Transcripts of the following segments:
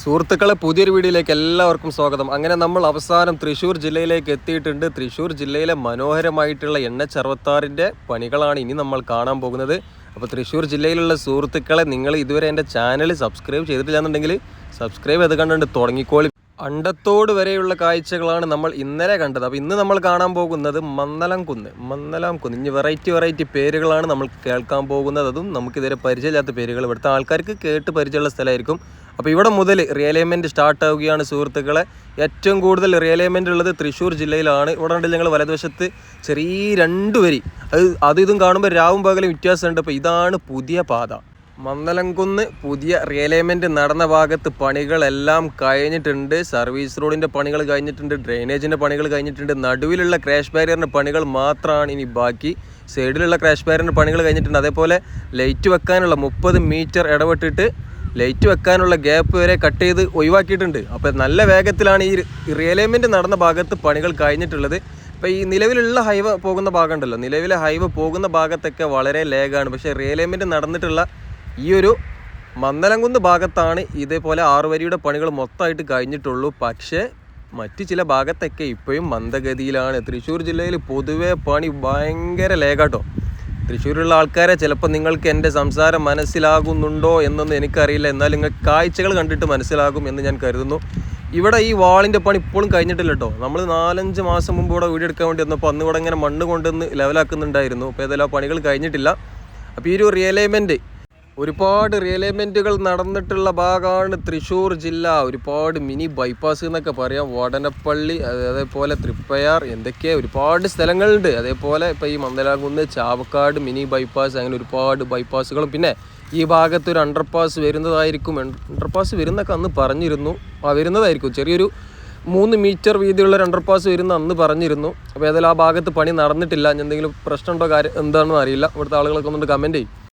സുഹൃത്തുക്കളെ പുതിയൊരു വീഡിയോയിലേക്ക് എല്ലാവർക്കും സ്വാഗതം. അങ്ങനെ നമ്മൾ അവസാനം തൃശ്ശൂർ ജില്ലയിലേക്ക് എത്തിയിട്ടുണ്ട്. തൃശ്ശൂർ ജില്ലയിലെ മനോഹരമായിട്ടുള്ള അറുപത്താറിന്റെ പണികളാണ് ഇനി നമ്മൾ കാണാൻ പോകുന്നത്. അപ്പോൾ തൃശ്ശൂർ ജില്ലയിലുള്ള സുഹൃത്തുക്കളെ നിങ്ങൾ ഇതുവരെ എന്റെ ചാനൽ സബ്സ്ക്രൈബ് ചെയ്തിട്ടില്ല എന്നുണ്ടെങ്കിൽ സബ്സ്ക്രൈബ് ചെയ്ത് കണ്ടുകൊണ്ട് തുടങ്ങിക്കോളി. അണ്ടത്തോട് വരെയുള്ള കാഴ്ചകളാണ് നമ്മൾ ഇന്നലെ കണ്ടത്. അപ്പോൾ ഇന്ന് നമ്മൾ കാണാൻ പോകുന്നത് മന്നലം കുന്ന്. മന്നലം കുന്ന്. ഇനി വെറൈറ്റി വെറൈറ്റി പേരുകളാണ് നമ്മൾ കേൾക്കാൻ പോകുന്നത്. അതും നമുക്കിതുവരെ പരിചയമില്ലാത്ത പേരുകൾ. ഇവിടുത്തെ ആൾക്കാർക്ക് കേട്ട് പരിചയമുള്ള സ്ഥലമായിരിക്കും. അപ്പോൾ ഇവിടെ മുതൽ റിയലൈൻമെന്റ് സ്റ്റാർട്ട് ആവുകയാണ് സുഹൃത്തുക്കളെ. ഏറ്റവും കൂടുതൽ റിയലൈൻമെന്റ് ഉള്ളത് തൃശ്ശൂർ ജില്ലയിലാണ്. ഇവിടെ ഉണ്ട് ഞങ്ങൾ വലതുവശത്ത് ചെറിയ രണ്ട് വരി. അത് അത് ഇതും കാണുമ്പോൾ രാവും പകലും വ്യത്യാസമുണ്ട്. അപ്പോൾ ഇതാണ് പുതിയ പാത. മന്ദലംകുന്ന് പുതിയ റിയലൈൻമെന്റ് നടന്ന ഭാഗത്ത് പണികളെല്ലാം കഴിഞ്ഞിട്ടുണ്ട്. സർവീസ് റോഡിന്റെ പണികൾ കഴിഞ്ഞിട്ടുണ്ട് ഡ്രെയിനേജിന്റെ പണികൾ കഴിഞ്ഞിട്ടുണ്ട്. നടുവിലുള്ള ക്രാഷ് ബാരിയറിന്റെ പണികൾ മാത്രമാണ് ഇനി ബാക്കി. സൈഡിലുള്ള ക്രാഷ് ബാരിയറിന്റെ പണികൾ കഴിഞ്ഞിട്ടുണ്ട്. അതേപോലെ ലൈറ്റ് വെക്കാനുള്ള മുപ്പത് മീറ്റർ ഇടപെട്ടിട്ട് ലൈറ്റ് വെക്കാനുള്ള ഗ്യാപ്പ് വരെ കട്ട് ചെയ്ത് ഒഴിവാക്കിയിട്ടുണ്ട്. അപ്പോൾ നല്ല വേഗത്തിലാണ് ഈ റിയലൈൻമെന്റ് നടന്ന ഭാഗത്ത് പണികൾ കഴിഞ്ഞിട്ടുള്ളത്. ഇപ്പോൾ ഈ നിലവിലുള്ള ഹൈവ പോകുന്ന ഭാഗമുണ്ടല്ലോ നിലവിലെ ഹൈവ പോകുന്ന ഭാഗത്തൊക്കെ വളരെ ലേഗാണ് പക്ഷേ റിയലൈൻമെന്റ് നടന്നിട്ടുള്ള ഈ ഒരു മന്ദലംകുന്ന് ഭാഗത്താണ് ഇതേപോലെ ആറുവരിയുടെ പണികൾ മൊത്തമായിട്ട് കഴിഞ്ഞിട്ടുള്ളൂ. പക്ഷേ മറ്റ് ചില ഭാഗത്തൊക്കെ ഇപ്പോഴും മന്ദഗതിയിലാണ്. തൃശ്ശൂർ ജില്ലയിൽ പൊതുവേ പണി ഭയങ്കര ലേഖാട്ടോ. തൃശ്ശൂരുള്ള ആൾക്കാരെ ചിലപ്പോൾ നിങ്ങൾക്ക് എന്റെ സംസാരം മനസ്സിലാകുന്നുണ്ടോ എന്നൊന്നും എനിക്കറിയില്ല. എന്നാൽ നിങ്ങൾ കാഴ്ചകൾ കണ്ടിട്ട് മനസ്സിലാകും എന്ന് ഞാൻ കരുതുന്നു. ഇവിടെ ഈ വാളിന്റെ പണി ഇപ്പോഴും കഴിഞ്ഞിട്ടില്ല കേട്ടോ. നമ്മൾ നാലഞ്ച് മാസം മുമ്പ് ഇവിടെ വീഡിയോ എടുക്കാൻ വേണ്ടി വന്നപ്പോൾ അന്ന് ഇവിടെ ഇങ്ങനെ മണ്ണ് കൊണ്ടുവന്ന് ലെവലാക്കുന്നുണ്ടായിരുന്നു. അപ്പോൾ ഏതെല്ലാം പണികൾ കഴിഞ്ഞിട്ടില്ല. അപ്പോൾ ഈ ഒരു റിയലൈൻമെന്റ് ഒരുപാട് റിയലൈൻമെന്റുകൾ നടന്നിട്ടുള്ള ഭാഗമാണ് തൃശ്ശൂർ ജില്ല. ഒരുപാട് മിനി ബൈപ്പാസ് എന്നൊക്കെ പറയാം. വടനപ്പള്ളി അതേപോലെ തൃപ്പയാർ എന്തൊക്കെ ഒരുപാട് സ്ഥലങ്ങളുണ്ട്. അതേപോലെ ഇപ്പോൾ ഈ മന്ദലാകുന്ന് ചാവക്കാട് മിനി ബൈപ്പാസ് അങ്ങനെ ഒരുപാട് ബൈപ്പാസുകളും പിന്നെ ഈ ഭാഗത്ത് ഒരു അണ്ടർപാസ് വരുന്നതായിരിക്കും. അണ്ടർപാസ് വരുന്നൊക്കെ അന്ന് പറഞ്ഞിരുന്നു. ആ വരുന്നതായിരിക്കും. ചെറിയൊരു മൂന്ന് മീറ്റർ വീതിയുള്ള ഒരു അണ്ടർപാസ് വരുന്ന അന്ന് പറഞ്ഞിരുന്നു. അപ്പോൾ ഏതായാലും ആ ഭാഗത്ത് പണി നടന്നിട്ടില്ല. എന്തെങ്കിലും പ്രശ്നമുണ്ടോ കാര്യം എന്താണെന്ന് അറിയില്ല. ഇവിടുത്തെ ആളുകളൊക്കെ ഒന്നുകൊണ്ട് കമന്റ് ചെയ്യും.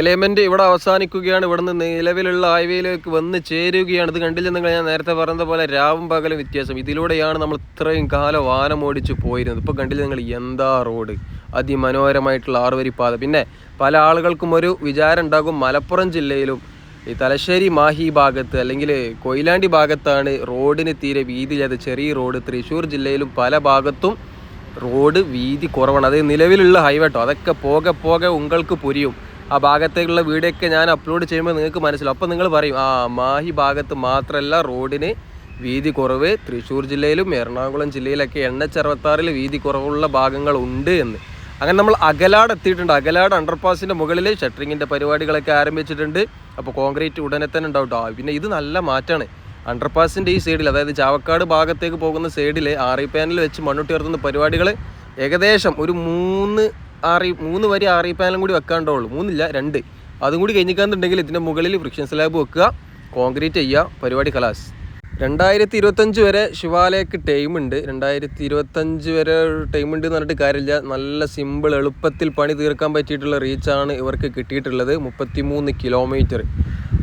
എലമെന്റ് ഇവിടെ അവസാനിക്കുകയാണ്. ഇവിടുന്ന് നിലവിലുള്ള ഹൈവേയിലേക്ക് വന്ന് ചേരുകയാണ്. ഇത് കണ്ടില്ല നിങ്ങൾ? ഞാൻ നേരത്തെ പറഞ്ഞ പോലെ രാവും പകലും വ്യത്യാസം. ഇതിലൂടെയാണ് നമ്മൾ ഇത്രയും കാലം വാനം ഓടിച്ച് പോയിരുന്നത്. ഇപ്പോൾ കണ്ടില്ല നിങ്ങൾ? എന്താ റോഡ് അതിമനോഹരമായിട്ടുള്ള ആറുവരി പാത പിന്നെ പല ആളുകൾക്കും ഒരു വിചാരം ഉണ്ടാകും. മലപ്പുറം ജില്ലയിലും ഈ തലശ്ശേരി മാഹി ഭാഗത്ത് അല്ലെങ്കിൽ കൊയിലാണ്ടി ഭാഗത്താണ് റോഡിന് തീരെ വീതിയില്ലാത്ത ചെറിയ റോഡ്. തൃശ്ശൂർ ജില്ലയിലും പല ഭാഗത്തും റോഡ് വീതി കുറവാണ്. അത് നിലവിലുള്ള ഹൈവേട്ടോ അതൊക്കെ പോകെ പോകെ ഉങ്ങൾക്ക് പുരിയും. ആ ഭാഗത്തേക്കുള്ള വീഡിയോ ഒക്കെ ഞാൻ അപ്ലോഡ് ചെയ്യുമ്പോൾ നിങ്ങൾക്ക് മനസ്സിലാവും. അപ്പോൾ നിങ്ങൾ പറയും ആ മാഹി ഭാഗത്ത് മാത്രമല്ല റോഡിന് വീതി കുറവ്. തൃശ്ശൂർ ജില്ലയിലും എറണാകുളം ജില്ലയിലൊക്കെ എണ്ണച്ചറുപത്താറിൽ വീതി കുറവുള്ള ഭാഗങ്ങളുണ്ട് എന്ന്. അങ്ങനെ നമ്മൾ അകലാട് എത്തിയിട്ടുണ്ട്. അകലാട് അണ്ടർപാസിന്റെ മുകളിൽ ഷട്ടറിങ്ങിന്റെ പരിപാടികളൊക്കെ ആരംഭിച്ചിട്ടുണ്ട്. അപ്പോൾ കോൺക്രീറ്റ് ഉടനെ തന്നെ ഉണ്ടാവും. പിന്നെ ഇത് നല്ല മാറ്റമാണ് അണ്ടർപാസിന്റെ ഈ സൈഡിൽ അതായത് ചാവക്കാട് ഭാഗത്തേക്ക് പോകുന്ന സൈഡിൽ ആറി പാനൽ വെച്ച് മണ്ണുട്ടി ഉയർത്തുന്ന പരിപാടികൾ ഏകദേശം ഒരു മൂന്ന് ആറി മൂന്ന് വരി ആറി പാനലും കൂടി വെക്കാണ്ടുള്ളൂ. മൂന്നില്ല രണ്ട്. അതും കൂടി കഴിഞ്ഞിക്കാന്നുണ്ടെങ്കിൽ ഇതിന്റെ മുകളിൽ ഫ്രിക്ഷൻ സ്ലാബ് വെക്കുക കോൺക്രീറ്റ് ചെയ്യുക പരിപാടി കലാസ് രണ്ടായിരത്തി ഇരുപത്തഞ്ച് വരെ ശിവാലയക്ക് ടൈം ഉണ്ട്. രണ്ടായിരത്തി ഇരുപത്തഞ്ച് വരെ ടൈം ഉണ്ട് എന്ന് പറഞ്ഞിട്ട് കാര്യമില്ല. നല്ല സിമ്പിൾ എളുപ്പത്തിൽ പണി തീർക്കാൻ പറ്റിയിട്ടുള്ള റീച്ചാണ് ഇവർക്ക് കിട്ടിയിട്ടുള്ളത്. മുപ്പത്തിമൂന്ന് കിലോമീറ്റർ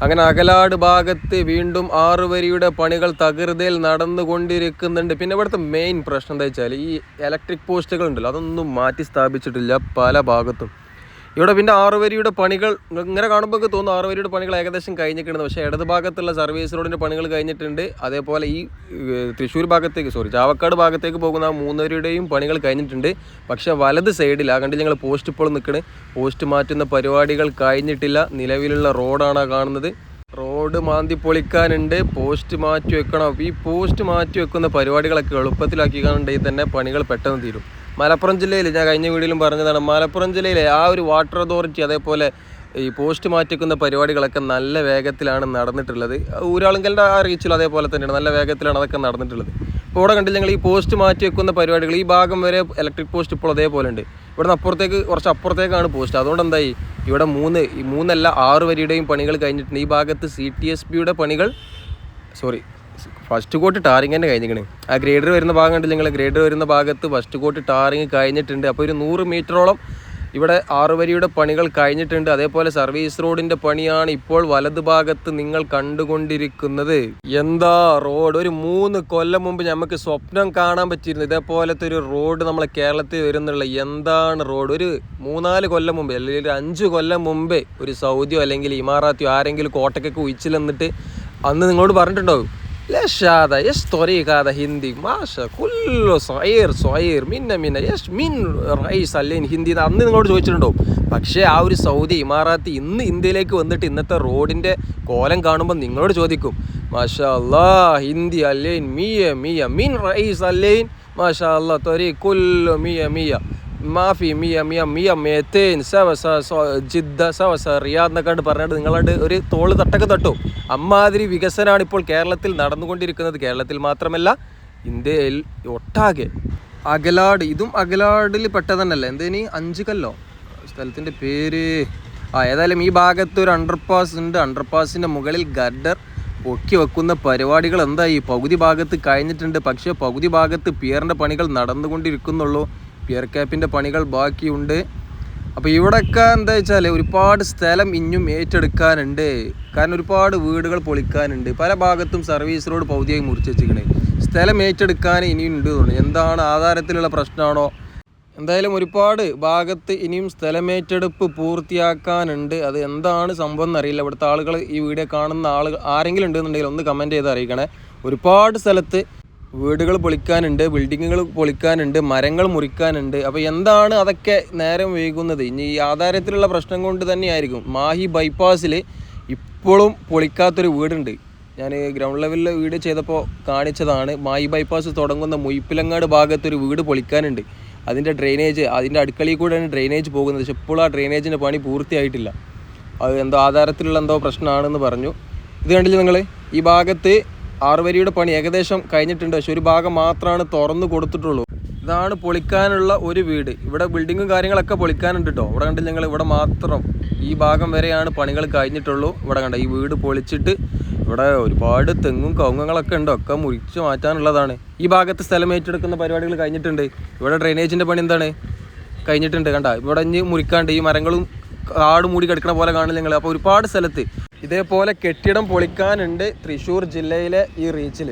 അങ്ങനെ അകലാട് ഭാഗത്ത് വീണ്ടും ആറ് വരിയുടെ പണികൾ തകൃതയിൽ നടന്നുകൊണ്ടിരിക്കുന്നുണ്ട്. പിന്നെ ഇവിടുത്തെ മെയിൻ പ്രശ്നം എന്താ വെച്ചാൽ ഈ ഇലക്ട്രിക് പോസ്റ്റുകൾ ഉണ്ടല്ലോ അതൊന്നും മാറ്റി സ്ഥാപിച്ചിട്ടില്ല പല ഭാഗത്തും. ഇവിടെ പിന്നെ ആറ് വരിയുടെ പണികൾ ഇങ്ങനെ കാണുമ്പോൾ തോന്നും ആറ് വരിയുടെ പണികൾ ഏകദേശം കഴിഞ്ഞിട്ടുണ്ട്. പക്ഷേ ഇടത് ഭാഗത്തുള്ള സർവീസ് റോഡിന്റെ പണികൾ കഴിഞ്ഞിട്ടുണ്ട്. അതേപോലെ ഈ തൃശ്ശൂർ ഭാഗത്തേക്ക് സോറി ചാവക്കാട് ഭാഗത്തേക്ക് പോകുന്ന ആ മൂന്ന് വരിയുടെയും പണികൾ കഴിഞ്ഞിട്ടുണ്ട്. പക്ഷേ വലത് സൈഡിൽ ആ കണ്ടിൽ ഞങ്ങൾ പോസ്റ്റ് ഇപ്പോൾ നിൽക്കണ് പോസ്റ്റ് മാറ്റുന്ന പരിപാടികൾ കഴിഞ്ഞിട്ടില്ല. നിലവിലുള്ള റോഡാണ് കാണുന്നത്. റോഡ് മാന്തി പൊളിക്കാനുണ്ട് പോസ്റ്റ് മാറ്റി വെക്കണം. ഈ പോസ്റ്റ് മാറ്റി വെക്കുന്ന പരിപാടികളൊക്കെ എളുപ്പത്തിലാക്കി കാണുണ്ടെങ്കിൽ തന്നെ പണികൾ പെട്ടെന്ന് തീരും. മലപ്പുറം ജില്ലയിൽ ഞാൻ കഴിഞ്ഞ വീഡിയോയിലും പറഞ്ഞതാണ് മലപ്പുറം ജില്ലയിലെ ആ ഒരു വാട്ടർ അതോറിറ്റി അതേപോലെ ഈ പോസ്റ്റ് മാറ്റിക്കുന്ന പരിപാടികളൊക്കെ നല്ല വേഗത്തിലാണ് നടന്നിട്ടുള്ളത്. ഊരാളുങ്കലിന്റെ ആ റീച്ചിൽ അതേപോലെ തന്നെയാണ് നല്ല വേഗത്തിലാണ് അതൊക്കെ നടന്നിട്ടുള്ളത്. ഇപ്പോൾ ഇവിടെ കണ്ടില്ല ഞങ്ങൾ ഈ പോസ്റ്റ് മാറ്റി വെക്കുന്ന പരിപാടികൾ ഈ ഭാഗം വരെ ഇലക്ട്രിക് പോസ്റ്റ് ഇപ്പോൾ അതേപോലെ ഉണ്ട്. ഇവിടെ നിന്ന് അപ്പുറത്തേക്ക് കുറച്ച് അപ്പുറത്തേക്കാണ് പോസ്റ്റ് അതുകൊണ്ട് എന്തായി? ഇവിടെ മൂന്ന് ഈ മൂന്നല്ല ആറ് വരിയുടെയും പണികൾ കഴിഞ്ഞിട്ടുണ്ട്. ഈ ഭാഗത്ത് സി ടി എസ് ബിയുടെ പണികൾ സോറി ഫസ്റ്റ് കോട്ട് ടാറിങ് തന്നെ കഴിഞ്ഞിരിക്കണ്. ആ ഗ്രേഡർ വരുന്ന ഭാഗം കണ്ടില്ല നിങ്ങൾ ഗ്രേഡർ വരുന്ന ഭാഗത്ത് ഫസ്റ്റ് കോട്ട് ടാറിങ് കഴിഞ്ഞിട്ടുണ്ട്. അപ്പോൾ ഒരു നൂറ് മീറ്ററോളം ഇവിടെ ആറുവരിയുടെ പണികൾ കഴിഞ്ഞിട്ടുണ്ട്. അതേപോലെ സർവീസ് റോഡിന്റെ പണിയാണ് ഇപ്പോൾ വലത് ഭാഗത്ത് നിങ്ങൾ കണ്ടുകൊണ്ടിരിക്കുന്നത്. എന്താ റോഡ് ഒരു മൂന്ന് കൊല്ലം മുമ്പ് നമുക്ക് സ്വപ്നം കാണാൻ പറ്റിയിരുന്നു. ഇതേപോലത്തെ ഒരു റോഡ് നമ്മളെ കേരളത്തിൽ വരുന്നുള്ള. എന്താണ് റോഡ് ഒരു മൂന്നാൽ കൊല്ലം മുമ്പ് അല്ലെങ്കിൽ ഒരു അഞ്ച് കൊല്ലം മുമ്പേ ഒരു സൗദിയോ അല്ലെങ്കിൽ ഇമാറാത്തിയോ ആരെങ്കിലും കോട്ടക്കൊക്കെ ഉയിച്ചിലെന്നിട്ട് അന്ന് നിങ്ങളോട് പറഞ്ഞിട്ടുണ്ടോ ليش هذا؟ ايش طريق هذا هندي؟ ماشا كله صغير صغير. منا منا ايش مين رئيس അല്ലെങ്കിൽ ഹിന്ദി അന്ന് നിങ്ങളോട് ചോദിച്ചിട്ടുണ്ടാവും പക്ഷെ ആ ഒരു സൗദി ഇമാറാത്തി ഇന്ന് ഇന്ത്യയിലേക്ക് വന്നിട്ട് ഇന്നത്തെ റോഡിന്റെ കോലം കാണുമ്പോൾ നിങ്ങളോട് ചോദിക്കും. മാഷാ അല്ലാ ഹിന്ദി അല്ലേൻ മിയ മിയ. മിൻ റئيس അല്ലേൻ മാഷാ അല്ലാ തൊരി കുല്ലു മിയ മിയ. മാഫി മിയ മിയ മിയ മേത്തേൻ സവ സ ജിദ്ദ സവ സ റിയാദ് എന്നൊക്കെ കണ്ട് പറഞ്ഞിട്ട് നിങ്ങളാണ്ട് ഒരു തോൾ തട്ടൊക്കെ തട്ടു. അമ്മാതിരി വികസനമാണ് ഇപ്പോൾ കേരളത്തിൽ നടന്നുകൊണ്ടിരിക്കുന്നത്. കേരളത്തിൽ മാത്രമല്ല ഇന്ത്യയിൽ ഒട്ടാകെ. അകലാട് ഇതും അകലാടിൽ പെട്ടതന്നല്ലേ? എന്തേനി അഞ്ച് കല്ലോ സ്ഥലത്തിന്റെ പേര്. ആ ഏതായാലും ഈ ഭാഗത്ത് ഒരു അണ്ടർപാസ് ഉണ്ട്. അണ്ടർപാസിന്റെ മുകളിൽ ഗഡർ പൊക്കി വെക്കുന്ന പരിപാടികൾ എന്തായി? പകുതി ഭാഗത്ത് കഴിഞ്ഞിട്ടുണ്ട്. പക്ഷേ പകുതി ഭാഗത്ത് പിയറിന്റെ പണികൾ നടന്നുകൊണ്ടിരിക്കുന്നുള്ളൂ. പിയർ ക്യാപ്പിന്റെ പണികൾ ബാക്കിയുണ്ട്. അപ്പോൾ ഇവിടെയൊക്കെ എന്താ വെച്ചാൽ ഒരുപാട് സ്ഥലം ഇനിയും ഏറ്റെടുക്കാനുണ്ട്. കാരണം ഒരുപാട് വീടുകൾ പൊളിക്കാനുണ്ട്. പല ഭാഗത്തും സർവീസ് റോഡ് പൗതിയായി മുറിച്ച് വെച്ചിരിക്കണേ. സ്ഥലം ഏറ്റെടുക്കാൻ ഇനിയും ഉണ്ട് തോന്നുന്നു. എന്താണ് ആധാരത്തിലുള്ള പ്രശ്നമാണോ? എന്തായാലും ഒരുപാട് ഭാഗത്ത് ഇനിയും സ്ഥലമേറ്റെടുപ്പ് പൂർത്തിയാക്കാനുണ്ട്. അത് എന്താണ് സംഭവം എന്നറിയില്ല. ഇവിടുത്തെ ആളുകൾ ഈ വീഡിയോ കാണുന്ന ആളുകൾ ആരെങ്കിലും ഉണ്ടെന്നുണ്ടെങ്കിൽ ഒന്ന് കമന്റ് ചെയ്ത് അറിയിക്കണേ. ഒരുപാട് സ്ഥലത്ത് വീടുകൾ പൊളിക്കാനുണ്ട് ബിൽഡിങ്ങുകൾ പൊളിക്കാനുണ്ട് മരങ്ങൾ മുറിക്കാനുണ്ട്. അപ്പോൾ എന്താണ് അതൊക്കെ നേരം വൈകുന്നത്? ഇനി ഈ ആധാരത്തിലുള്ള പ്രശ്നം കൊണ്ട് തന്നെയായിരിക്കും. മാഹി ബൈപ്പാസിൽ ഇപ്പോഴും പൊളിക്കാത്തൊരു വീടുണ്ട്. ഞാൻ ഗ്രൗണ്ട് ലെവലിൽ വീട് ചെയ്തപ്പോൾ കാണിച്ചതാണ്. മാഹി ബൈപ്പാസ് തുടങ്ങുന്ന മുയിപ്പിലങ്ങാട് ഭാഗത്തൊരു വീട് പൊളിക്കാനുണ്ട്. അതിന്റെ ഡ്രെയിനേജ് അതിന്റെ അടുക്കളയിൽ കൂടെയാണ് ഡ്രെയിനേജ് പോകുന്നത്. പക്ഷെ ഇപ്പോൾ ആ ഡ്രെയിനേജിന്റെ പണി പൂർത്തിയായിട്ടില്ല. അത് എന്തോ ആധാരത്തിലുള്ള എന്തോ പ്രശ്നമാണെന്ന് പറഞ്ഞു. ഇത് കണ്ടില്ലേ നിങ്ങൾ ഈ ഭാഗത്ത് ആറുവരിയുടെ പണി ഏകദേശം കഴിഞ്ഞിട്ടുണ്ട്. പക്ഷെ ഒരു ഭാഗം മാത്രമാണ് തുറന്നു കൊടുത്തിട്ടുള്ളൂ. ഇതാണ് പൊളിക്കാനുള്ള ഒരു വീട്. ഇവിടെ ബിൽഡിങ്ങും കാര്യങ്ങളൊക്കെ പൊളിക്കാനുണ്ട് കേട്ടോ ഇവിടെ കണ്ടില്ല ഞങ്ങൾ ഇവിടെ മാത്രം ഈ ഭാഗം വരെയാണ് പണികൾ കഴിഞ്ഞിട്ടുള്ളൂ. ഇവിടെ കണ്ട ഈ വീട് പൊളിച്ചിട്ട് ഇവിടെ ഒരുപാട് തെങ്ങും കൗങ്ങങ്ങളൊക്കെ ഉണ്ട്. ഒക്കെ മുറിച്ച് മാറ്റാനുള്ളതാണ്. ഈ ഭാഗത്ത് സ്ഥലം ഏറ്റെടുക്കുന്ന പരിപാടികൾ കഴിഞ്ഞിട്ടുണ്ട്. ഇവിടെ ഡ്രെയിനേജിന്റെ പണി എന്താണ്? കഴിഞ്ഞിട്ടുണ്ട്. കണ്ട? ഇവിടെ ഇനി മുറിക്കാണ്ട് ഈ മരങ്ങളും കാട് മൂടി കിടക്കണ പോലെ കാണില്ല നിങ്ങൾ അപ്പോൾ ഒരുപാട് സ്ഥലത്ത് ഇതേപോലെ കെട്ടിടം പൊളിക്കാനുണ്ട് തൃശ്ശൂർ ജില്ലയിലെ ഈ റീച്ചിൽ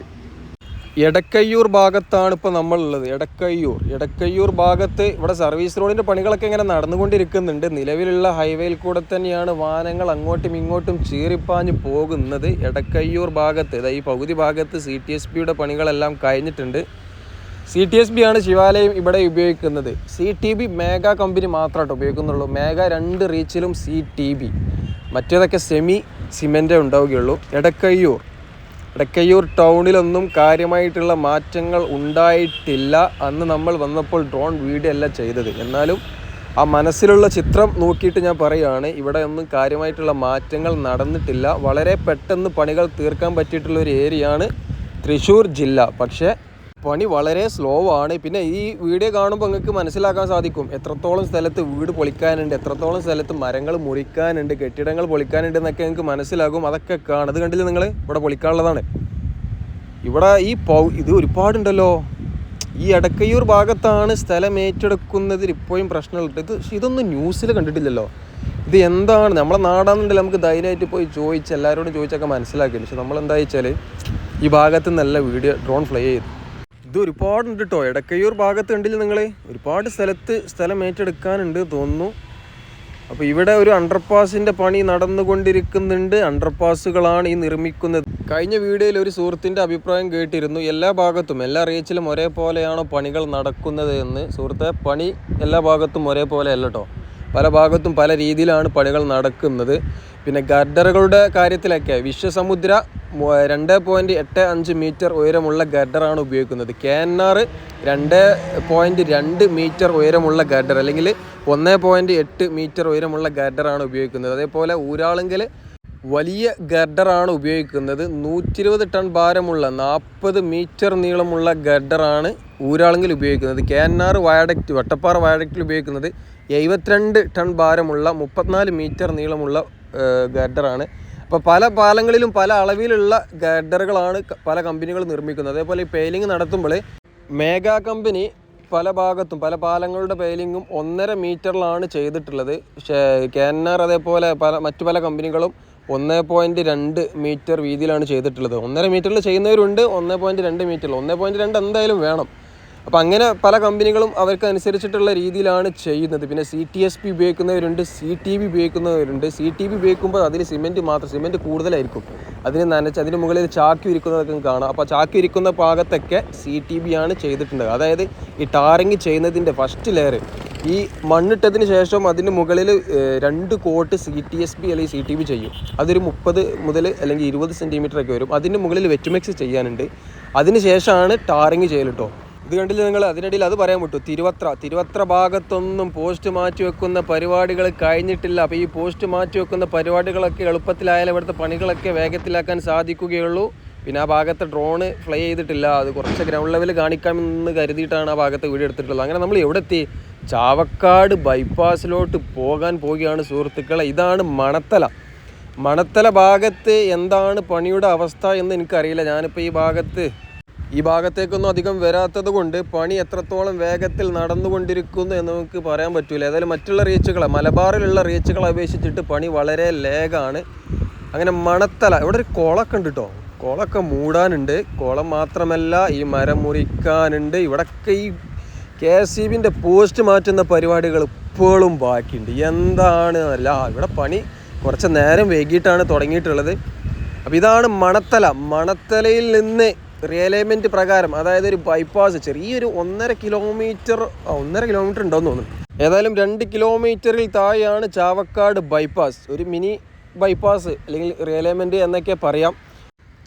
എടക്കയ്യൂർ ഭാഗത്താണ് ഇപ്പോൾ നമ്മളുള്ളത്. എടക്കയ്യൂർ. എടക്കയ്യൂർ ഭാഗത്ത് ഇവിടെ സർവീസ് റോഡിന്റെ പണികളൊക്കെ ഇങ്ങനെ നടന്നുകൊണ്ടിരിക്കുന്നുണ്ട്. നിലവിലുള്ള ഹൈവേയിൽ കൂടെ തന്നെയാണ് വാഹനങ്ങൾ അങ്ങോട്ടും ഇങ്ങോട്ടും ചീറിപ്പാഞ്ഞ് പോകുന്നത്. എടക്കയ്യൂർ ഭാഗത്ത് ഈ പകുതി ഭാഗത്ത് സി ടി എസ് പിയുടെ പണികളെല്ലാം കഴിഞ്ഞിട്ടുണ്ട്. സി ടി എസ് ബി ആണ് ശിവാലയം ഇവിടെ ഉപയോഗിക്കുന്നത്. C T B Megha company മാത്രമായിട്ട് ഉപയോഗിക്കുന്നുള്ളൂ. മേഗ രണ്ട് റീച്ചിലും സി ടി ബി മറ്റേതൊക്കെ സെമി സിമെന്റേ ഉണ്ടാവുകയുള്ളൂ. എടക്കയ്യൂർ. എടക്കയ്യൂർ ടൗണിലൊന്നും കാര്യമായിട്ടുള്ള മാറ്റങ്ങൾ ഉണ്ടായിട്ടില്ല. അന്ന് നമ്മൾ വന്നപ്പോൾ ഡ്രോൺ വീഡിയോ അല്ല ചെയ്തത്. എന്നാലും ആ മനസ്സിലുള്ള ചിത്രം നോക്കിയിട്ട് ഞാൻ പറയുകയാണ് ഇവിടെ ഒന്നും കാര്യമായിട്ടുള്ള മാറ്റങ്ങൾ നടന്നിട്ടില്ല. വളരെ പെട്ടെന്ന് പണികൾ തീർക്കാൻ പറ്റിയിട്ടുള്ള ഒരു ഏരിയയാണ് തൃശ്ശൂർ ജില്ല. പക്ഷേ പണി വളരെ സ്ലോ ആണ്. പിന്നെ ഈ വീഡിയോ കാണുമ്പോൾ നിങ്ങൾക്ക് മനസ്സിലാക്കാൻ സാധിക്കും. എത്രത്തോളം സ്ഥലത്ത് വീട് പൊളിക്കാനുണ്ട് എത്രത്തോളം സ്ഥലത്ത് മരങ്ങൾ മുറിക്കാനുണ്ട് കെട്ടിടങ്ങൾ പൊളിക്കാനുണ്ട് എന്നൊക്കെ നിങ്ങൾക്ക് മനസ്സിലാകും. അതൊക്കെ കാണും. കണ്ടില്ല നിങ്ങൾ ഇവിടെ പൊളിക്കാനുള്ളതാണ്. ഇവിടെ ഈ പൗ ഇത് ഒരുപാടുണ്ടല്ലോ. ഈ എടക്കയ്യൂർ ഭാഗത്താണ് സ്ഥലം ഏറ്റെടുക്കുന്നതിൽ ഇപ്പോഴും പ്രശ്നമുണ്ട് ഇത് ഇതൊന്നും ന്യൂസിൽ കണ്ടിട്ടില്ലല്ലോ. ഇത് എന്താണ്? നമ്മളെ നാടാണെന്നുണ്ടെങ്കിൽ നമുക്ക് ധൈര്യമായിട്ട് പോയി ചോദിച്ച് എല്ലാവരോടും ചോദിച്ചൊക്കെ മനസ്സിലാക്കി. പക്ഷെ നമ്മൾ എന്താ വെച്ചാൽ ഈ ഭാഗത്ത് നല്ല വീഡിയോ ഡ്രോൺ ഫ്ലൈ ചെയ്തു. ഇത് ഒരുപാടുണ്ട് കേട്ടോ എടക്കയ്യൂർ ഭാഗത്ത് കണ്ടില്ല നിങ്ങൾ ഒരുപാട് സ്ഥലത്ത് സ്ഥലം ഏറ്റെടുക്കാനുണ്ട് തോന്നുന്നു. അപ്പോൾ ഇവിടെ ഒരു അണ്ടർപാസിന്റെ പണി നടന്നുകൊണ്ടിരിക്കുന്നുണ്ട്. അണ്ടർപാസുകളാണ് ഈ നിർമ്മിക്കുന്നത്. കഴിഞ്ഞ വീഡിയോയിൽ ഒരു സുഹൃത്തിന്റെ അഭിപ്രായം കേട്ടിരുന്നു. എല്ലാ ഭാഗത്തും എല്ലാ റീച്ചിലും ഒരേപോലെയാണോ പണികൾ നടക്കുന്നത് എന്ന്. സുഹൃത്തെ പണി എല്ലാ ഭാഗത്തും ഒരേപോലെ അല്ല കേട്ടോ പല ഭാഗത്തും പല രീതിയിലാണ് പണികൾ നടക്കുന്നത്. പിന്നെ ഗർഡറുകളുടെ കാര്യത്തിലൊക്കെ വിശ്വസമുദ്ര രണ്ട് പോയിന്റ് എട്ട് അഞ്ച് മീറ്റർ ഉയരമുള്ള ഗഡറാണ് ഉപയോഗിക്കുന്നത്. കെ എൻ ആർ രണ്ട് പോയിന്റ് രണ്ട് മീറ്റർ ഉയരമുള്ള ഗഡർ അല്ലെങ്കിൽ ഒന്ന് പോയിന്റ് എട്ട് മീറ്റർ ഉയരമുള്ള ഗഡറാണ് ഉപയോഗിക്കുന്നത്. അതേപോലെ ഊരാളുങ്കൽ വലിയ ഗഡറാണ് ഉപയോഗിക്കുന്നത്. നൂറ്റി ഇരുപത് ടൺ ഭാരമുള്ള നാൽപ്പത് മീറ്റർ നീളമുള്ള ഗഡറാണ് ഊരാളെങ്കിൽ ഉപയോഗിക്കുന്നത്. K N R viaduct Vattappara വയഡക്റ്റിൽ ഉപയോഗിക്കുന്നത് എഴുപത്തിരണ്ട് ടൺ ഭാരമുള്ള മുപ്പത്തിനാല് മീറ്റർ നീളമുള്ള ഗഡറാണ് അപ്പോൾ പല പാലങ്ങളിലും പല അളവിലുള്ള ഗഡറുകളാണ് പല കമ്പനികൾ നിർമ്മിക്കുന്നത്. അതേപോലെ ഈ പെയിലിംഗ് നടത്തുമ്പോൾ മേഘ കമ്പനി പല ഭാഗത്തും പല പാലങ്ങളുടെ പെയിലിങ്ങും ഒന്നര മീറ്ററിലാണ് ചെയ്തിട്ടുള്ളത്. പക്ഷേ കാനാർ അതേപോലെ പല മറ്റു പല കമ്പനികളും ഒന്ന് പോയിന്റ് രണ്ട് മീറ്റർ വീതിയിലാണ് ചെയ്തിട്ടുള്ളത്. ഒന്നര മീറ്ററിൽ ചെയ്യുന്നവരുണ്ട് ഒന്ന് പോയിന്റ് രണ്ട് മീറ്ററിൽ. ഒന്ന് പോയിന്റ് രണ്ട് എന്തായാലും വേണം. അപ്പോൾ അങ്ങനെ പല കമ്പനികളും അവർക്ക് അനുസരിച്ചിട്ടുള്ള രീതിയിലാണ് ചെയ്യുന്നത്. പിന്നെ സി ടി എസ് പി ഉപയോഗിക്കുന്നവരുണ്ട് സി ടി ബി ഉപയോഗിക്കുന്നവരുണ്ട്. സി ടി ബി ഉപയോഗിക്കുമ്പോൾ അതിൽ സിമെന്റ് മാത്രം സിമെന്റ് കൂടുതലായിരിക്കും. അതിന് നനച്ച് അതിന് മുകളിൽ ചാക്കി ഇരിക്കുന്നതൊക്കെ കാണാം. അപ്പോൾ ചാക്കി ഇരിക്കുന്ന ഭാഗത്തൊക്കെ സി ടി ബി ആണ് ചെയ്തിട്ടുണ്ട് അതായത് ഈ ടാറിങ് ചെയ്യുന്നതിന്റെ ഫസ്റ്റ് ലെയർ. ഈ മണ്ണിട്ടതിന് ശേഷം അതിന് മുകളിൽ രണ്ട് coat C T S B അല്ലെങ്കിൽ സി ടി ബി ചെയ്യും. അതൊരു മുപ്പത് മുതൽ അല്ലെങ്കിൽ ഇരുപത് സെന്റിമീറ്റർ ഒക്കെ വരും. അതിന് മുകളിൽ വെറ്റുമെക്സ് ചെയ്യാനുണ്ട്. അതിന് ശേഷമാണ് ടാറിങ് ചെയ്യൽ കേട്ടോ ഇത് കണ്ടില്ല നിങ്ങൾ? അതിനിടയിൽ അത് പറയാൻ പറ്റൂ തിരുവത്ര തിരുവത്ര ഭാഗത്തൊന്നും പോസ്റ്റ് മാറ്റി വെക്കുന്ന പരിപാടികൾ കഴിഞ്ഞിട്ടില്ല. അപ്പോൾ ഈ പോസ്റ്റ് മാറ്റി വെക്കുന്ന പരിപാടികളൊക്കെ എളുപ്പത്തിലായാലും ഇവിടുത്തെ പണികളൊക്കെ വേഗത്തിലാക്കാൻ സാധിക്കുകയുള്ളൂ. പിന്നെ ആ ഭാഗത്തെ ഡ്രോണ് ഫ്ലൈ ചെയ്തിട്ടില്ല. അത് കുറച്ച് ഗ്രൗണ്ട് ലെവൽ കാണിക്കാമെന്ന് കരുതിയിട്ടാണ് ആ ഭാഗത്ത് വീഡിയോ എടുത്തിട്ടുള്ളത്. അങ്ങനെ നമ്മൾ എവിടെ എത്തി? ചാവക്കാട് ബൈപ്പാസിലോട്ട് പോകാൻ പോവുകയാണ് സുഹൃത്തുക്കളെ. ഇതാണ് മണത്തല. മണത്തല ഭാഗത്ത് എന്താണ് പണിയുടെ അവസ്ഥ എന്ന് എനിക്കറിയില്ല. ഞാനിപ്പോൾ ഈ ഭാഗത്ത് ഈ ഭാഗത്തേക്കൊന്നും അധികം വരാത്തത് കൊണ്ട് പണി എത്രത്തോളം വേഗത്തിൽ നടന്നുകൊണ്ടിരിക്കുന്നു എന്ന് നമുക്ക് പറയാൻ പറ്റില്ല ഏതായാലും മറ്റുള്ള റീച്ചുകളെ മലബാറിലുള്ള റീച്ചുകളെ അപേക്ഷിച്ചിട്ട് പണി വളരെ ലേഗാണ്. അങ്ങനെ മണത്തല ഇവിടെ ഒരു കുളമൊക്കെ ഉണ്ട് കേട്ടോ കുളമൊക്കെ മൂടാനുണ്ട്. കുളം മാത്രമല്ല ഈ മരം മുറിക്കാനുണ്ട്. ഇവിടൊക്കെ ഈ കെ എസ് പോസ്റ്റ് മാറ്റുന്ന പരിപാടികൾ ഇപ്പോഴും ബാക്കിയുണ്ട്. എന്താണ് അല്ല ഇവിടെ പണി കുറച്ച് നേരം വൈകിട്ടാണ് തുടങ്ങിയിട്ടുള്ളത്. അപ്പോൾ ഇതാണ് മണത്തല. മണത്തലയിൽ നിന്ന് റിയലൈൻമെന്റ് പ്രകാരം അതായത് ഒരു ബൈപ്പാസ് ചെറിയൊരു ഒന്നര കിലോമീറ്റർ ഒന്നര കിലോമീറ്റർ ഉണ്ടോയെന്ന് തോന്നുന്നു. ഏതായാലും രണ്ട് കിലോമീറ്ററിൽ താഴെയാണ് ചാവക്കാട് ബൈപ്പാസ് ഒരു മിനി ബൈപ്പാസ് അല്ലെങ്കിൽ റിയലൈൻമെന്റ് എന്നൊക്കെ പറയാം.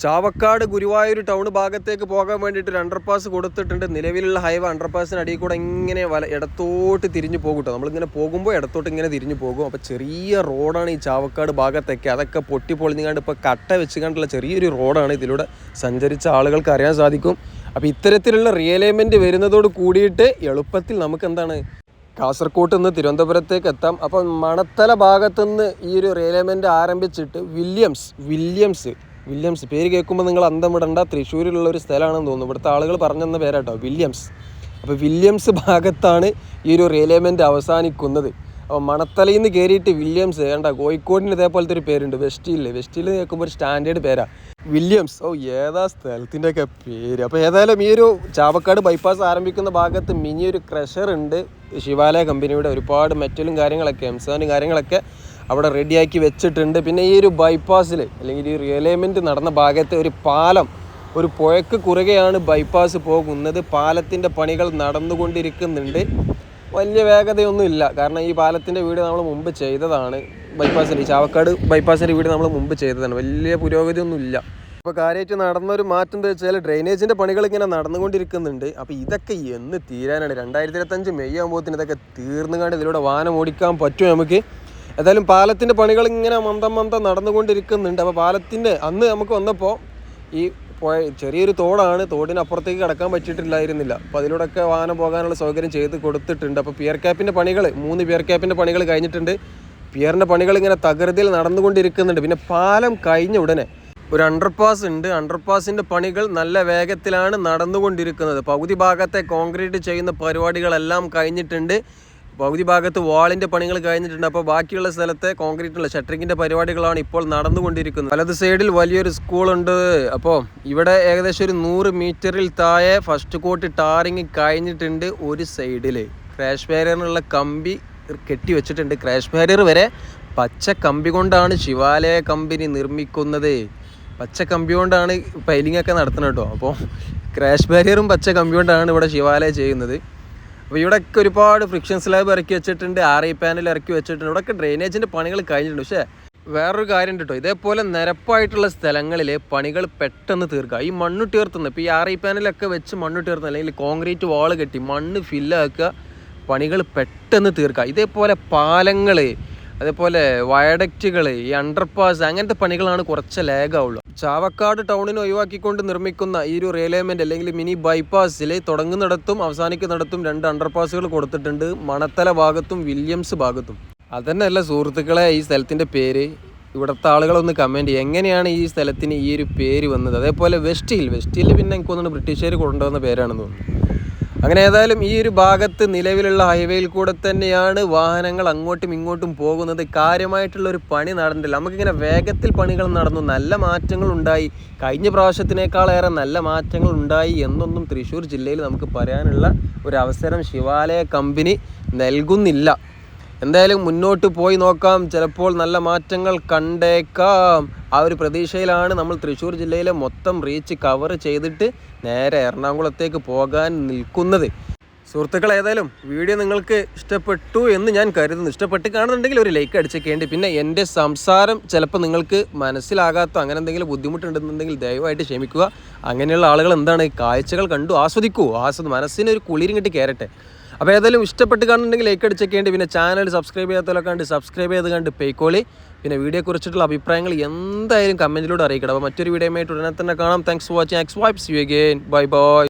ചാവക്കാട് ഗുരുവായൂർ ടൗൺ ഭാഗത്തേക്ക് പോകാൻ വേണ്ടിയിട്ട് ഒരു അണ്ടർപാസ് കൊടുത്തിട്ടുണ്ട്. നിലവിലുള്ള ഹൈവേ അണ്ടർപാസിന് അടിയിൽ കൂടെ ഇങ്ങനെ വല ഇടത്തോട്ട് തിരിഞ്ഞു പോകും നമ്മളിങ്ങനെ പോകുമ്പോൾ ഇടത്തോട്ട് ഇങ്ങനെ തിരിഞ്ഞു പോകും. അപ്പോൾ ചെറിയ റോഡാണ് ഈ ചാവക്കാട് ഭാഗത്തൊക്കെ. അതൊക്കെ പൊട്ടി പൊളിഞ്ഞുകൊണ്ട് ഇപ്പോൾ കട്ട വെച്ച് കണ്ടുള്ള ചെറിയൊരു റോഡാണ് ഇതിലൂടെ സഞ്ചരിച്ച ആളുകൾക്ക് അറിയാൻ സാധിക്കും. അപ്പോൾ ഇത്തരത്തിലുള്ള റിയലൈൻമെന്റ് വരുന്നതോട് കൂടിയിട്ട് എളുപ്പത്തിൽ നമുക്ക് എന്താണ് കാസർകോട്ട് നിന്ന് തിരുവനന്തപുരത്തേക്ക് എത്താം. അപ്പം മണത്തല ഭാഗത്തുനിന്ന് ഈ ഒരു റിയലൈൻമെന്റ് ആരംഭിച്ചിട്ട് വില്യംസ് വില്യംസ് വില്യംസ്. പേര് കേൾക്കുമ്പോൾ നിങ്ങൾ അന്തം വിടണ്ട. തൃശ്ശൂരിലുള്ള ഒരു സ്ഥലമാണെന്ന് തോന്നുന്നു. ഇവിടുത്തെ ആളുകൾ പറഞ്ഞെന്ന പേരാട്ടോ വില്യംസ്. അപ്പോൾ വില്യംസ് ഭാഗത്താണ് ഈ ഒരു റിയലൈൻമെന്റ് അവസാനിക്കുന്നത്. അപ്പോൾ മണത്തലയിൽ നിന്ന് കയറിയിട്ട് വില്യംസ് വേണ്ട കോഴിക്കോടിന് ഇതേപോലത്തെ ഒരു പേരുണ്ട്. വെസ്റ്റിയിൽ വെസ്റ്റിൽ കേൾക്കുമ്പോൾ ഒരു സ്റ്റാൻഡേർഡ് പേരാ. വില്യംസ്. ഓ ഏതാ സ്ഥലത്തിന്റെ ഒക്കെ പേര്. അപ്പോൾ ഏതായാലും ഈ ഒരു ചാവക്കാട് ബൈപ്പാസ് ആരംഭിക്കുന്ന ഭാഗത്ത് മിനി ഒരു ക്രഷർ ഉണ്ട്. ശിവാലയ കമ്പനിയുടെ ഒരുപാട് മെറ്റലും കാര്യങ്ങളൊക്കെ എംസാനും കാര്യങ്ങളൊക്കെ അവിടെ റെഡിയാക്കി വെച്ചിട്ടുണ്ട്. പിന്നെ ഈ ഒരു ബൈപ്പാസിൽ അല്ലെങ്കിൽ ഈ റിയലൈൻമെന്റ് നടന്ന ഭാഗത്തെ ഒരു പാലം ഒരു പുഴക്ക് കുറുകെയാണ് ബൈപ്പാസ് പോകുന്നത്. പാലത്തിന്റെ പണികൾ നടന്നുകൊണ്ടിരിക്കുന്നുണ്ട്. വലിയ വേഗതയൊന്നുമില്ല കാരണം ഈ പാലത്തിന്റെ വീട് നമ്മൾ മുമ്പ് ചെയ്തതാണ്. ബൈപ്പാസിന്റെ ചാവക്കാട് ബൈപ്പാസിന്റെ വീട് നമ്മൾ മുമ്പ് ചെയ്തതാണ്. വലിയ പുരോഗതിയൊന്നും ഇല്ല. ഇപ്പോൾ കാര്യമായിട്ട് നടന്നൊരു മാറ്റം എന്താ വെച്ചാൽ ഡ്രെയിനേജിന്റെ പണികൾ ഇങ്ങനെ നടന്നുകൊണ്ടിരിക്കുന്നുണ്ട്. അപ്പോൾ ഇതൊക്കെ എന്ന് തീരാനാണ്. രണ്ടായിരത്തി ഇരുപത്തഞ്ച് മെയ് ആകുമ്പോഴത്തേന് ഇതൊക്കെ തീർന്നുകൊണ്ട് ഇതിലൂടെ വാഹനം ഓടിക്കാൻ പറ്റും നമുക്ക്? ഏതായാലും പാലത്തിന്റെ പണികൾ ഇങ്ങനെ മന്ദം മന്ദം നടന്നുകൊണ്ടിരിക്കുന്നുണ്ട്. അപ്പോൾ പാലത്തിന്റെ അന്ന് നമുക്ക് വന്നപ്പോൾ ഈ ചെറിയൊരു തോടാണ്. തോടിനപ്പുറത്തേക്ക് കടക്കാൻ പറ്റിയിട്ടില്ലായിരുന്നില്ല. അപ്പോൾ അതിലൂടെയൊക്കെ വാഹനം പോകാനുള്ള സൗകര്യം ചെയ്ത് കൊടുത്തിട്ടുണ്ട്. അപ്പോൾ പിയർ ക്യാപ്പിന്റെ പണികൾ മൂന്ന് പിയർ ക്യാപ്പിന്റെ പണികൾ കഴിഞ്ഞിട്ടുണ്ട്. പിയറിന്റെ പണികൾ ഇങ്ങനെ തകൃതിയിൽ നടന്നുകൊണ്ടിരിക്കുന്നുണ്ട്. പിന്നെ പാലം കഴിഞ്ഞ ഉടനെ ഒരു അണ്ടർപാസ് ഉണ്ട്. അണ്ടർപാസിന്റെ പണികൾ നല്ല വേഗത്തിലാണ് നടന്നുകൊണ്ടിരിക്കുന്നത്. പകുതി ഭാഗത്തെ കോൺക്രീറ്റ് ചെയ്യുന്ന പരിപാടികളെല്ലാം കഴിഞ്ഞിട്ടുണ്ട്. പകുതി ഭാഗത്ത് വാളിന്റെ പണികൾ കഴിഞ്ഞിട്ടുണ്ട്. അപ്പോൾ ബാക്കിയുള്ള സ്ഥലത്തെ കോൺക്രീറ്റുള്ള ഷട്ടറിങ്ങിന്റെ പരിപാടികളാണ് ഇപ്പോൾ നടന്നുകൊണ്ടിരിക്കുന്നത്. വലത് സൈഡിൽ വലിയൊരു സ്കൂൾ ഉണ്ട് അപ്പോൾ ഇവിടെ ഏകദേശം ഒരു നൂറ് മീറ്ററിൽ താഴെ ഫസ്റ്റ് കോട്ട് ടാറിങ് കഴിഞ്ഞിട്ടുണ്ട് ഒരു സൈഡിൽ ക്രാഷ് ബാരിയറിനുള്ള കമ്പി കെട്ടി വെച്ചിട്ടുണ്ട്. ക്രാഷ് ബാരിയർ വരെ പച്ച കമ്പി കൊണ്ടാണ് ശിവാലയ കമ്പനി നിർമ്മിക്കുന്നത്. പച്ച കമ്പി കൊണ്ടാണ് പൈലിംഗ് ഒക്കെ നടത്തുന്നത് കേട്ടോ. അപ്പോൾ ക്രാഷ് ബാരിയറും പച്ച കമ്പി കൊണ്ടാണ് ഇവിടെ ശിവാലയ ചെയ്യുന്നത്. അപ്പോൾ ഇവിടെയൊക്കെ ഒരുപാട് ഫ്രിക്ഷൻ സ്ലാബ് ഇറക്കി വെച്ചിട്ടുണ്ട് ആർ ഐ പാനൽ ഇറക്കി വെച്ചിട്ടുണ്ട്. ഇവിടെയൊക്കെ ഡ്രെയിനേജിന്റെ പണികൾ കഴിഞ്ഞിട്ടുണ്ട്. പക്ഷേ വേറൊരു കാര്യം കേട്ടോ ഇതേപോലെ നിരപ്പായിട്ടുള്ള സ്ഥലങ്ങളിൽ പണികൾ പെട്ടെന്ന് തീർക്കുക. ഈ മണ്ണ് തീർത്തുന്നത് ഇപ്പോൾ ഈ ആർ ഐ പാനലൊക്കെ വെച്ച് മണ്ണ് തീർത്തുന്നത് അല്ലെങ്കിൽ കോൺക്രീറ്റ് വാൾ കെട്ടി മണ്ണ് ഫില്ലാക്കുക പണികൾ പെട്ടെന്ന് തീർക്കുക. ഇതേപോലെ പാലങ്ങൾ അതേപോലെ വയഡക്റ്റുകൾ ഈ അണ്ടർപാസ് അങ്ങനത്തെ പണികളാണ് കുറച്ച് ലാഗാവുള്ളൂ ചാവക്കാട് ടൗണിനെ ഒഴിവാക്കിക്കൊണ്ട് നിർമ്മിക്കുന്ന ഈ ഒരു റിയലൈൻമെന്റ് അല്ലെങ്കിൽ മിനി ബൈപ്പാസിൽ തുടങ്ങുന്നിടത്തും അവസാനിക്കുന്നിടത്തും രണ്ട് അണ്ടർപാസുകൾ കൊടുത്തിട്ടുണ്ട് മണത്തല ഭാഗത്തും വില്യംസ് ഭാഗത്തും. അതന്നെയല്ല സുഹൃത്തുക്കളെ ഈ സ്ഥലത്തിന്റെ പേര്. ഇവിടുത്തെ ആളുകളൊന്ന് കമന്റ് എങ്ങനെയാണ് ഈ സ്ഥലത്തിന് ഈ ഒരു പേര് വന്നത്? അതേപോലെ വെസ്റ്റ് ഹിൽ വെസ്റ്റ് ഹിൽ പിന്നെ എനിക്ക് തോന്നുന്നു ബ്രിട്ടീഷുകാർ കൊണ്ടുവന്ന പേരാണെന്ന് തോന്നുന്നു. അങ്ങനെ ഏതായാലും ഈ ഒരു ഭാഗത്ത് നിലവിലുള്ള ഹൈവേയിൽ കൂടെ തന്നെയാണ് വാഹനങ്ങൾ അങ്ങോട്ടും ഇങ്ങോട്ടും പോകുന്നത്. കാര്യമായിട്ടുള്ള ഒരു പണി നടന്നിട്ടില്ല. നമുക്കിങ്ങനെ വേഗത്തിൽ പണികൾ നടന്നു. നല്ല മാറ്റങ്ങൾ ഉണ്ടായി. കഴിഞ്ഞ പ്രാവശ്യത്തിനേക്കാളേറെ നല്ല മാറ്റങ്ങൾ ഉണ്ടായി എന്നൊന്നും തൃശ്ശൂർ ജില്ലയിൽ നമുക്ക് പറയാനുള്ള ഒരു അവസരം ശിവാലയ കമ്പനി നൽകുന്നില്ല. എന്തായാലും മുന്നോട്ട് പോയി നോക്കാം. ചിലപ്പോൾ നല്ല മാറ്റങ്ങൾ കണ്ടേക്കാം. ആ ഒരു പ്രതീക്ഷയിലാണ് നമ്മൾ തൃശ്ശൂർ ജില്ലയിലെ മൊത്തം റീച്ച് കവർ ചെയ്തിട്ട് നേരെ എറണാകുളത്തേക്ക് പോകാൻ നിൽക്കുന്നത്. സുഹൃത്തുക്കൾ ഏതായാലും വീഡിയോ നിങ്ങൾക്ക് ഇഷ്ടപ്പെട്ടു എന്ന് ഞാൻ കരുതുന്നു. ഇഷ്ടപ്പെട്ട് കാണുന്നുണ്ടെങ്കിൽ ഒരു ലൈക്ക് അടിച്ചേക്കേണ്ടി. പിന്നെ എന്റെ സംസാരം ചിലപ്പോൾ നിങ്ങൾക്ക് മനസ്സിലാകാത്ത അങ്ങനെ എന്തെങ്കിലും ബുദ്ധിമുട്ടുണ്ടെന്നുണ്ടെങ്കിൽ ദയവായിട്ട് ക്ഷമിക്കുക. അങ്ങനെയുള്ള ആളുകൾ എന്താണ്? കാഴ്ചകൾ കണ്ടു ആസ്വദിക്കൂ. ആസ്വദ മനസ്സിന് ഒരു കുളിരും കിട്ടി കയറട്ടെ. അപ്പോൾ ഏതായാലും ഇഷ്ടപ്പെട്ട് കാണുന്നുണ്ടെങ്കിൽ ലൈക്ക് അടിച്ചൊക്കെയുണ്ട് പിന്നെ ചാനൽ സബ്സ്ക്രൈബ് ചെയ്യാത്തവരൊക്കെ കണ്ട് സബ്സ്ക്രൈബ് ചെയ്ത് കണ്ട് പേക്കോളി പിന്നെ വീഡിയോ കുറിച്ചിട്ടുള്ള അഭിപ്രായങ്ങൾ എന്തായാലും കമന്റിലൂടെ അറിയിക്കണം. അപ്പോൾ മറ്റൊരു വീഡിയോയുമായിട്ട് ഉടനെ തന്നെ കാണാം. താങ്ക്സ് ഫോർ വാച്ചിങ് എക്സ് വൈപ്സ് യു അഗെയിൻ ബൈ ബൈ